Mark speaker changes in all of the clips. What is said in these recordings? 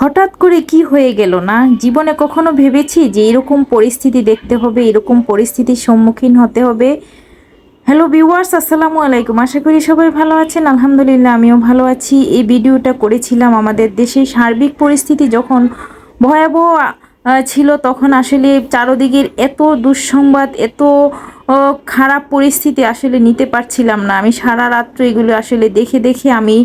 Speaker 1: হঠাৎ করে কি হয়ে গেল না? জীবনে কখনো ভেবেছি যে এরকম পরিস্থিতি দেখতে হবে, এরকম পরিস্থিতির সম্মুখীন হতে হবে। হ্যালো ভিউয়ার্স আসসালামু আলাইকুম। আশা করি সবাই ভালো আছেন। আলহামদুলিল্লাহ, আমিও ভালো আছি। এই ভিডিওটা করেছিলাম আমাদের দেশের সার্বিক পরিস্থিতি যখন ভয়াবহ ছিল, তখন আসলে চারদিকের এত দুঃসংবাদ, এত খারাপ পরিস্থিতি আসলে নিতে পারছিলাম না। আমি সারা রাত্র এগুলো আসলে দেখে দেখে আমি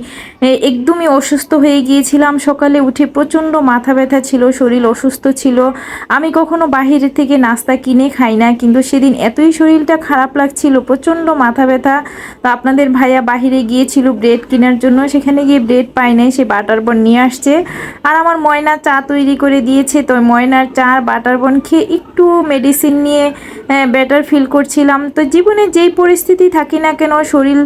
Speaker 1: একদমই অসুস্থ হয়ে গিয়েছিলাম। সকালে উঠে প্রচণ্ড মাথা ব্যথা ছিল, শরীর অসুস্থ ছিল। আমি কখনো বাহিরে থেকে নাস্তা কিনে খাই না, কিন্তু সেদিন এতই শরীরটা খারাপ লাগছিল, প্রচণ্ড মাথা ব্যথা। তো আপনাদের ভাইয়া বাহিরে গিয়েছিল ব্রেড কেনার জন্য, সেখানে গিয়ে ব্রেড পাই নাই, সে বাটার বন নিয়ে আসছে। আর আমার ময়না চা তৈরি করে দিয়েছে, তো ময়নার চা, বাটার বন খেয়ে একটু মেডিসিন নিয়ে বেটার ফিল করছিলাম। তো জীবনে যেই পরিস্থিতি থাকি না কেন, শরীর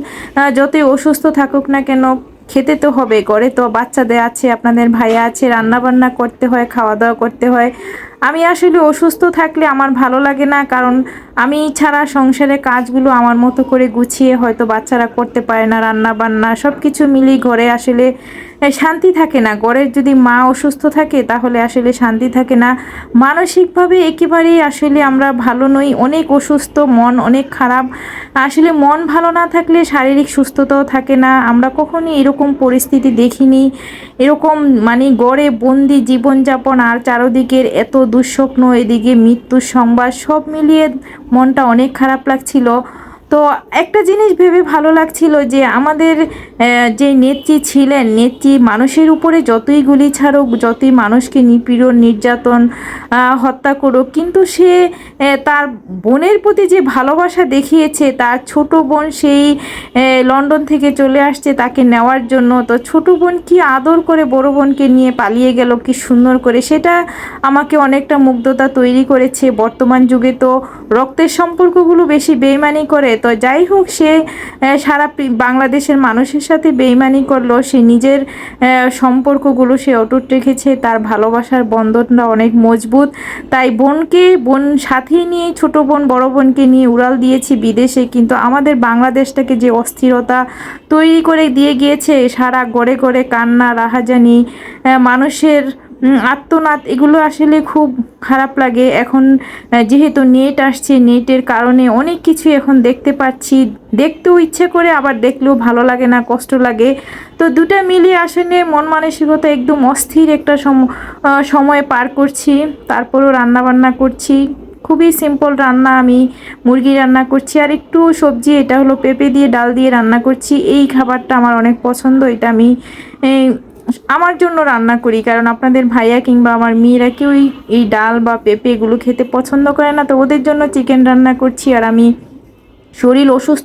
Speaker 1: যতই অসুস্থ থাকুক না কেন, খেতে তো হবে, ঘরে তো বাচ্চাদের আছে, আপনাদের ভাইয়া আছে রান্না বান্না করতে হয় খাওয়া দাওয়া করতে হয়। আমি আসলে অসুস্থ থাকলে আমার ভালো লাগে না, কারণ আমি ছাড়া সংসারের কাজগুলো আমার মতো করে গুছিয়ে হয়তো বাচ্চারা করতে পারে না রান্না বান্না সব কিছু মিলিয়ে ঘরে আসলে শান্তি থাকে না। ঘরের যদি মা অসুস্থ থাকে, তাহলে আসলে শান্তি থাকে না। মানসিকভাবে একেবারেই আসলে আমরা ভালো নই, অনেক অসুস্থ, মন অনেক খারাপ। আসলে মন ভালো না থাকলে শারীরিক সুস্থতাও থাকে না। আমরা কখনই এরকম পরিস্থিতি দেখিনি। এরকম মানে গড়ে বন্দি জীবনযাপন আর চারোদিকের এত দুঃস্বপ্ন, এদিকে মৃত্যুর সংবাদ, সব মিলিয়ে মনটা অনেক খারাপ লাগছিল। তো একটা জিনিস ভেবে ভালো লাগছিল যে আমাদের যে নেত্রী ছিলেন, নেত্রী মানুষের উপরে যতই গুলি ছাড়ুক, যতই মানুষকে নিপীড়ন, নির্যাতন হত্যা করুক, কিন্তু সে তার বোনের প্রতি যে ভালোবাসা দেখিয়েছে, তার ছোট বোন সেই লন্ডন থেকে চলে আসছে তাকে নেওয়ার জন্য। তো ছোট বোন কি আদর করে বড় বোনকে নিয়ে পালিয়ে গেল, কি সুন্দর করে? সেটা আমাকে অনেকটা মুগ্ধতা তৈরি করেছে। বর্তমান যুগে তো রক্তের সম্পর্কগুলো বেশি বেইমানি করে তো যাই হোক, সে সারা বাংলাদেশের মানুষের সাথে বেইমানি করল, সে নিজের সম্পর্কগুলো সে অটুট রেখেছে, তার ভালোবাসার বন্ধনটা অনেক মজবুত। তাই বোনকে, বোন সাথেই নিয়ে, ছোট বোন, বড় বোনকে নিয়ে উড়াল দিয়েছি বিদেশে, কিন্তু আমাদের বাংলাদেশটাকে যে অস্থিরতা তৈরি করে দিয়ে গিয়েছে, সারা গড়ে গড়ে কান্না, রাহাজানি মানুষের আত্মনাদ, এগুলো আসলে খুব খারাপ লাগে। এখন যেহেতু নেট আসছে, নেটের কারণে অনেক কিছু এখন দেখতে পাচ্ছি। দেখতেও ইচ্ছে করে, আবার দেখলেও ভালো লাগে না, কষ্ট লাগে। তো দুটা মিলিয়ে আসলে মন মানসিকতা একদম অস্থির একটা সম- সময় পার করছি। তারপরও রান্না বান্না করছি। খুবই সিম্পল রান্না আমি, মুরগি রান্না করছি। আর একটু সবজি, এটা হলো পেঁপে দিয়ে ডাল দিয়ে রান্না করছি। এই খাবারটা আমার অনেক পছন্দ, এটা আমি আমার জন্য রান্না করি, কারণ আপনাদের ভাইয়া কিংবা আমার মেয়েরা কেউই এই ডাল বা পেঁপে এগুলো খেতে পছন্দ করে না, তো ওদের জন্য চিকেন রান্না করছি আর আমি শরীর অসুস্থ